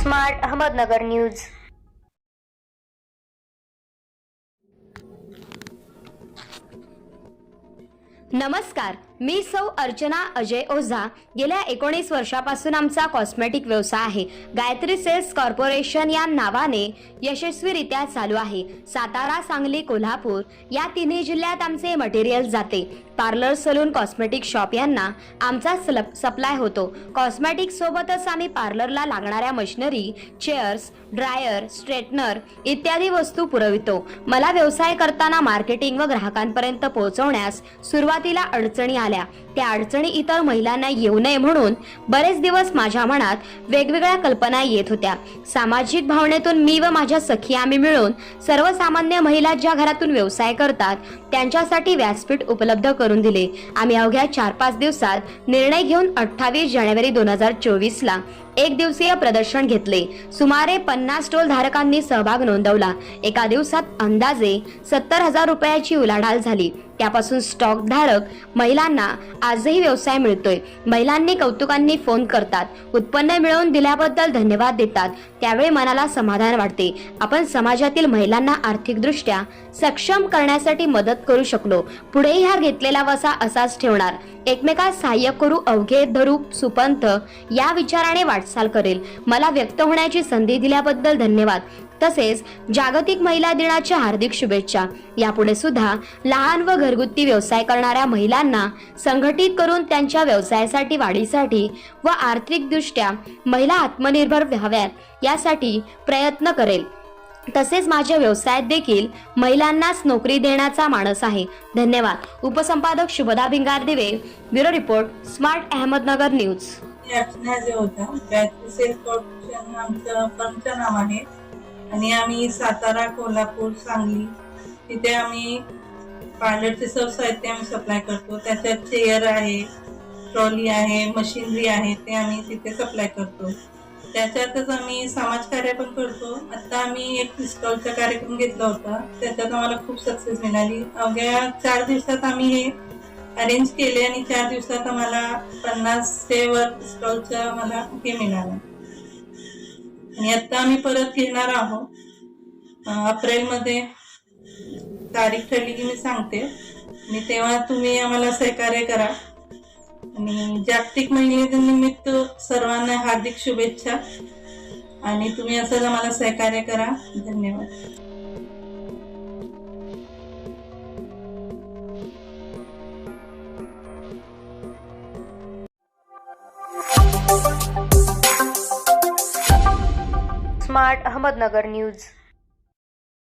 Smart Ahmednagar news. नमस्कार. मी सौ अर्चना अजय ओझा. गेल्या एकोणीस वर्षापासून आमचा कॉस्मेटिक व्यवसाय आहे. गायत्री सेल्स कॉर्पोरेशन या नावाने यशस्वीरित्या चालू आहे. सातारा सांगली कोल्हापूर या तिन्ही जिल्ह्यात आमचे मटेरियल जाते. पार्लर सलून कॉस्मेटिक शॉप यांना आमचा सलप- सप्लाय होतो. कॉस्मेटिक सोबतच आम्ही पार्लरला लागणाऱ्या मशिनरी चेअर्स ड्रायर स्ट्रेटनर इत्यादी वस्तू पुरवितो. मला व्यवसाय करताना मार्केटिंग व ग्राहकांपर्यंत पोहोचवण्यास सुरुवातीला अडचणी आल्या. त्या अडचणी इतर महिलांना येऊ नये म्हणून बरेच दिवस माझ्या मनात वेगवेगळ्या कल्पना येत होत्या. सामाजिक भावनेतून मी व माझ्या सखी आम्ही मिळून सर्वसामान्य महिला ज्या घरातून व्यवसाय करतात त्यांच्यासाठी व्यासपीठ उपलब्ध करून दिले. आम्ही अवघ्या चार पाच दिवसात निर्णय घेऊन अठ्ठावीस जानेवारी दोन हजार चोवीसला एक दिवसीय प्रदर्शन घेतले. सुमारे पन्नास स्टॉल धारकांनी सहभाग नोंदवला. एका दिवसात अंदाजे सत्तर हजार रुपयाची उलाढाल झाली. त्यापासून स्टॉक धारक महिलांना आजही व्यवसाय मिळतोय. महिलांनी कौतुकांनी फोन करतात. उत्पन्न मिळवून दिल्याबद्दल धन्यवाद देतात. त्यावेळी मनाला समाधान वाटते. आपण समाजातील महिलांना आर्थिकदृष्ट्या सक्षम करण्यासाठी मदत करू शकलो. पुढेही हा घेतलेला वसा असाच ठेवणार. एकमेकास सहाय्य करू अवघे धरू सुपंथ या विचाराने वाटचाल करेल. मला व्यक्त होण्याची संधी दिल्याबद्दल धन्यवाद. तसेच जागतिक महिला दिनाच्या हार्दिक शुभेच्छा. यापुढे सुद्धा लहान व घरगुती व्यवसाय करणाऱ्या महिलांना संघटित करून त्यांच्या व्यवसायासाठी वाढीसाठी व आर्थिकदृष्ट्या महिला आत्मनिर्भर व्हाव्यात यासाठी प्रयत्न करेल. तसेच माझ्या व्यवसायात देखील महिलांनाच नोकरी देण्याचा माणस आहे. धन्यवाद. उपसंपादक Shubhada Bhingardive bureau report smart Ahmednagar news. Archana जे होता कॉर्पोरेशन आमचं फर्मचं नाव आहे. आणि आम्ही सातारा कोल्हापूर सांगली तिथे आम्ही पार्लरचे सर्व साहित्य आम्ही सप्लाय करतो. त्याच्यात चेअर आहे ट्रॉली आहे मशिनरी आहे ते आम्ही तिथे सप्लाय करतो. त्याच्यातच आम्ही समाजकार्य पण करतो. आता आम्ही एक स्टॉलचा कार्यक्रम घेतला होता. त्याच्यात आम्हाला खूप सक्सेस मिळाली. अवघ्या चार दिवसात आम्ही हे अरेंज केले आणि चार दिवसात आम्हाला पन्नासशे वर स्टॉलचं आम्हाला हे मिळालं. आणि आता आम्ही परत घेणार आहोत. अं, तारीख ठरली की मी सांगते. आणि तेव्हा तुम्ही आम्हाला सहकार्य करा. आणि जागतिक महिला निमित्त सर्वांना हार्दिक शुभेच्छा. आणि तुम्ही असंच आम्हाला सहकार्य करा धन्यवाद. Smart Ahmednagar news.